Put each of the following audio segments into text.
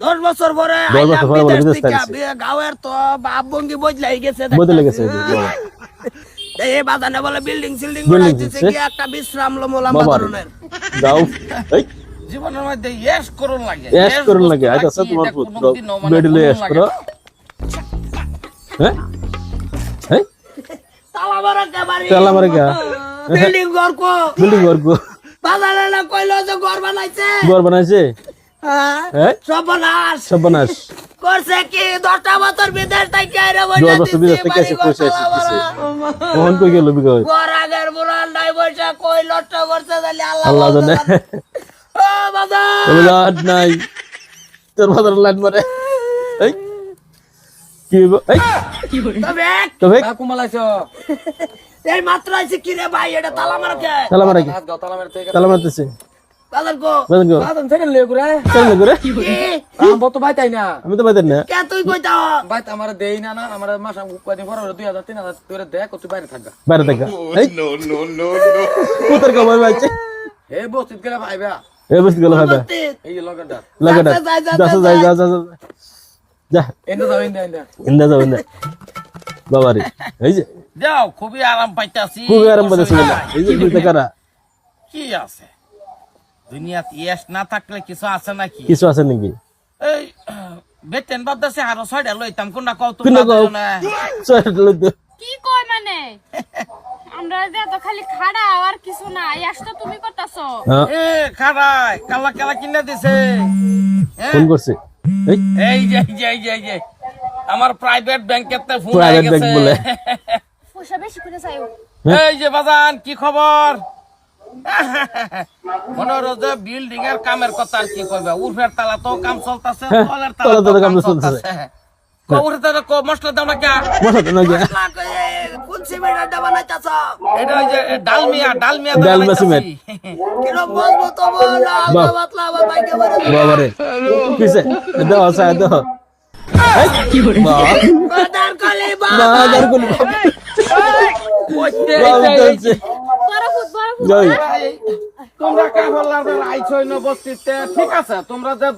দশ বছর পরে দশ বছর পরে বলে বিদেশ বিদেশ থেকে। থাকছি। বি- গাঁয়ের তো বাপ ভঙ্গি বদলাই গেছে বদলে গেছে এই যে, বাবা। এই বাজানে বলে বিল্ডিং সিল্ডিং বানাইতেছে কি একটা বিশ্রাম লম্বা লম্বা বাবা যাও। জীবনের মধ্যে ইয়েস করুন লাগে। এস করুন লাগে। আইতা থাকি, তোমার পুত্র বেডলে করুন করো। না। হ্যাঁ? তালা মারা কে বাড়ি তালা মারা কে? বিল্ডিং ঘর কো। বিল্ডিং করব বাজারে না কইলো যে ঘর বানাইছে? ঘর বানাইছে? হ্যাঁ হ্যাঁ? সর্বনাশ। সর্বনাশ। করছে কি? দশটা বছর বিদেশ থেকে আইরে দশ বসে বছর বিদেশ থেকে এসে পয়সা এসে দিছে। দিচ্ছে কই গেল বিগত ঘর আগের বুড়ান নাই বসে কই লট্ট করছে তাহলে আল্লাহ আল্লাহ জানে। ও বাবা! লাট নাই। তোর ফাদার লাইন মারে। এই কি? এই। তবে তবে কাকু মালাইছ। এই মাত্র আইছে কি রে ভাই? এটা তালা মারা কে তালা মারা কি? গাও তালা মেরে থেকে তালা মারতেছে। বাজার কো বেতন গো। বাদন থেকে লয়ে ঘুরে। চল না আম বত ভাই তাই না? আমি তো বাইতেন না? কে তুই কইতা ভাই আমার দেই না না আমার মাস কদিন পর দুই হাজার তিন হাজার তোরে দেখ তুই বাইরে থাকবা বাইরে থাকা এই। কুতার কমাই বাইছে হে বস্তিত গেলে ভাইবা এই বসে গেল ভাইবা এই যে যা, যা, যা, যা যা, যা যা। যা যা। যা। এনে যাও এনে এনে ইন্দা যাও ইন্দা। বাবারে। এই যে যাও খুবই আরাম পাইতাছি। খুবই আরাম পাইতেছে এই যে দুইটা কারা? কি আছে? দুনিয়াত ইয়েস না থাকলে কিছু আছে নাকি? কিছু আছে নাকি? এই বেতেন বাদ দাসে আরও ছয়টা লইতাম কোনটা তোমরা কও? দুজনে? চল কি কয় মানে? আমরা যে এত খালি খাড়া আর কিছু না। ইয়াস তো তুমি করতাছো। হ্যাঁ। এ খারাই কালা কালা কিনা দিছে? ফোন করছে। এই এই এই যে এই যে এই যে। আমার প্রাইভেট ব্যাংকের তে ফোন bank গেছে। বলে। পয়সা বেশি করে চাইও। হ্যাঁ? এই যে বাজান কি খবর? যে বিল্ডিং এর কামের কথা আর কি কইবা? উর্ফের তালা তো কাম চলতেছে হ্যাঁ, তলের তালা তো তলা কাম কাম চলতেছে। কো উর্ফের তালা কো মশলা দাও না কে এটা ওই যে ডালমিয়া ডালমিয়া ডালমিয়া সিমেন্ট। কিরম মজবুত বল আলগা পাতলা আবার বাইকে মারে বাবারে কিসে? দাও আসা দাও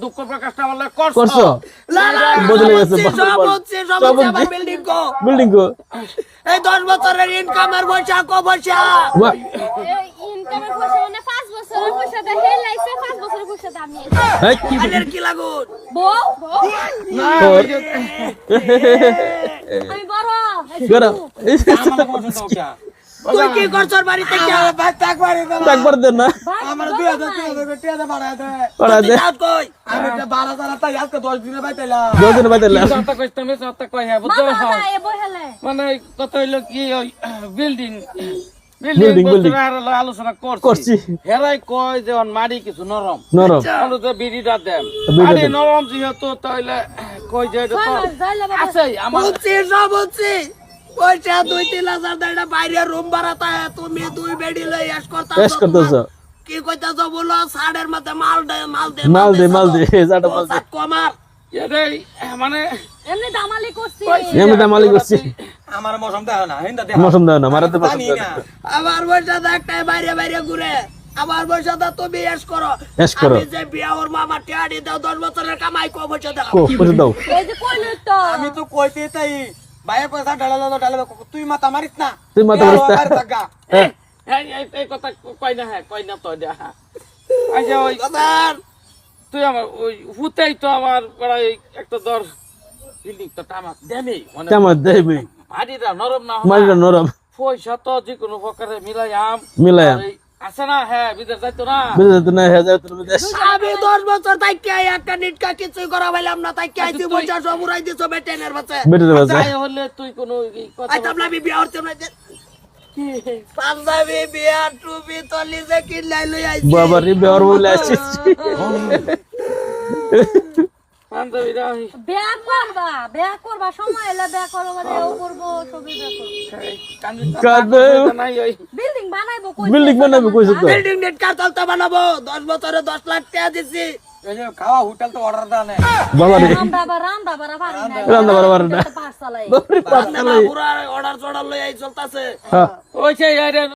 দুঃখ প্রকাশটা বললে করছ বদলে গেছে। আমার বিল্ডিং কো বিল্ডিং কো এই দশ বছরের ইনকামের পয়সা কো পয়সা ইনকামের পয়সা মানে পাঁচ বছরের পয়সা কি আনের কি লাগুন? বউ? আমি বড়। কে? তুই কি করছস বাড়িতে? কি দে না। আমার দুই হাজার তিন হাজার করে দে কই? আমি তাই আজকে দিনে কই হ্যাঁ বুঝছ হেলে মানে কত হইল কি ওই বিল্ডিং বিল্ডিং আলোচনা করছি। করছি। হেরাই কয় যে ওর মাটি কিছু নরম। নরম। আমরা তো বিড়িটা দেন। বিড়িটা নরম যেহেতু তাহলে কই যে এটা তো আমার যাইলে বাবা। আছে আমার বুঝছি সব বুঝছি। পয়সা দুই তিন হাজার দেড় বাইরে রুম ভাড়াতে তুমি দুই বেডি লই এস করতাছ এস করতেছ। কি কইতাছ বলো? সাড়ের মধ্যে মাল দে মাল দে মাল দে মাল দে যাটা মাল দে। কমার। এটাই মানে এমনি দামালি করছি। এমনি দাম করছি। আমার মৌসুম দেখ না মৌসুম দাও না মারাতে আমার পয়সা একটাই বাইরে বাইরে ঘুরে। আমার পয়সা দা তুমি এস করো। এস করো। আমি যে বিয়া ওর মামা টিয়াড়ি দাও দশ বছরের কামাই কো পয়সা দাও। কো পয়সা দাও। এই যে কইলো তো। আমি তো কইতে তাই বাইরে পয়সা ঢালা ঢালা তুই মাথা মারিস না? তুই মাথা মারিস না। হ্যাঁ। এই কথা কই না হ্যাঁ কই না তো দেয়া আচ্ছা ওই দাদার। তুই আমার ওই হুতেই তো আমার একটা দর বিল্ডিং তো টামাক দেমি মাটিটা নরম না হয়। মারিটা নরম। পয়সা তো যে কোনো প্রকারে আছে না হ্যাঁ বিদেশ যাইতো না। বুঝতে তো না হাজার তোর বিদেশ। আমি দশ বছর তাই কে একটা নিটকা কিছুই করা পাইলাম না তাই কে আইছি পয়সা সব উড়াই দিছো বেটেনের বাচ্চা হলে তুই কোনো এই কথা আইতাম না আমি বিয়া হচ্ছে না। পাঞ্জাবি বিয়া টুপি তলি যে কিনলাই লই আইছি। বাবা রে বের বলে বিয়া করবা বিয়া করবা সময় এলে বিয়া করব মানে ও করব বিল্ডিং বানাইবো কই? বিল্ডিং বানাবি কইছ তো বিল্ডিং নেট কার বানাবো। দশ বছরে দশ লাখ টাকা দিছি। খাওয়া হোটেল তো অর্ডার বাবা রে। রান্দা বা রান্দা বারা পারি না রান্দা বারা পারি না। পাঁচ বাবা রে পাঁচ পুরা অর্ডার চর্ডার লই আই চলতাছে। হ্যাঁ। ওই সেই